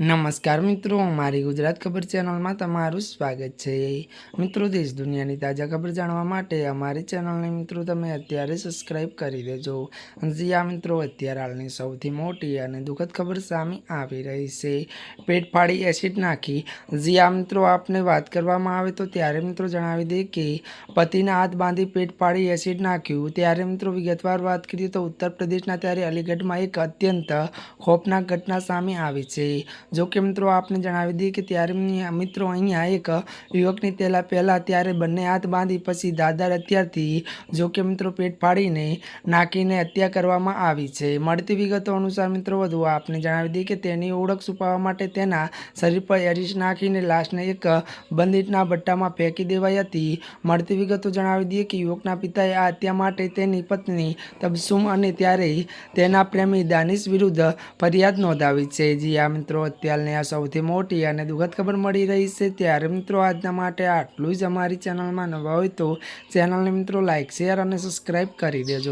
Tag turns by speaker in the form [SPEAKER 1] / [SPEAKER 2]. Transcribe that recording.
[SPEAKER 1] નમસ્કાર મિત્રો મારી ગુજરાત ખબર ચેનલમાં તમારું સ્વાગત છે. મિત્રો, દેશ દુનિયાની તાજા ખબર જાણવા માટે અમારી ચેનલને મિત્રો તમે અત્યારે સબસ્ક્રાઇબ કરી દેજો. જી આ મિત્રો, અત્યારે હાલની સૌથી મોટી અને દુઃખદ ખબર સામે આવી રહી છે. પેટ ફાડી એસિડ નાખી. જી આ મિત્રો, આપને વાત કરવામાં આવે તો ત્યારે મિત્રો જણાવી દે કે પતિના હાથ બાંધી પેટ ફાડી એસિડ નાખ્યું. ત્યારે મિત્રો વિગતવાર વાત કરીએ તો ઉત્તર પ્રદેશના ત્યારે અલીગઢમાં એક અત્યંત ખોફનાક ઘટના સામે આવી છે. જો કે મિત્રો આપને જણાવી દઈએ કે ત્યારે મિત્રો અહીંયા એક યુવકની તેલા પહેલાં ત્યારે બંને હાથ બાંધી પછી દાદર અત્યારથી જોકે મિત્રો પેટ ફાડીને નાખીને હત્યા કરવામાં આવી છે. મળતી વિગતો અનુસાર મિત્રો વધુ આપને જણાવી દઈએ કે તેની ઓળખ છુપાવવા માટે તેના શરીર પર એરિસ નાખીને લાશને એક બંદીટના ભટ્ટામાં ફેંકી દેવાઈ હતી. મળતી વિગતો જણાવી દઈએ કે યુવકના પિતાએ આ હત્યા માટે તેની પત્ની તબસુમ અને ત્યારે તેના પ્રેમી દાનિશ વિરુદ્ધ ફરિયાદ નોંધાવી છે. જી આ મિત્રો અત્યારની આ સૌથી મોટી અને દુઃખદ ખબર મળી રહી છે. ત્યારે મિત્રો, આજના માટે આટલું જ અમારી ચેનલમાં નવા હોય તો ચેનલને મિત્રો લાઇક શેર અને સબસ્ક્રાઈબ કરી દેજો.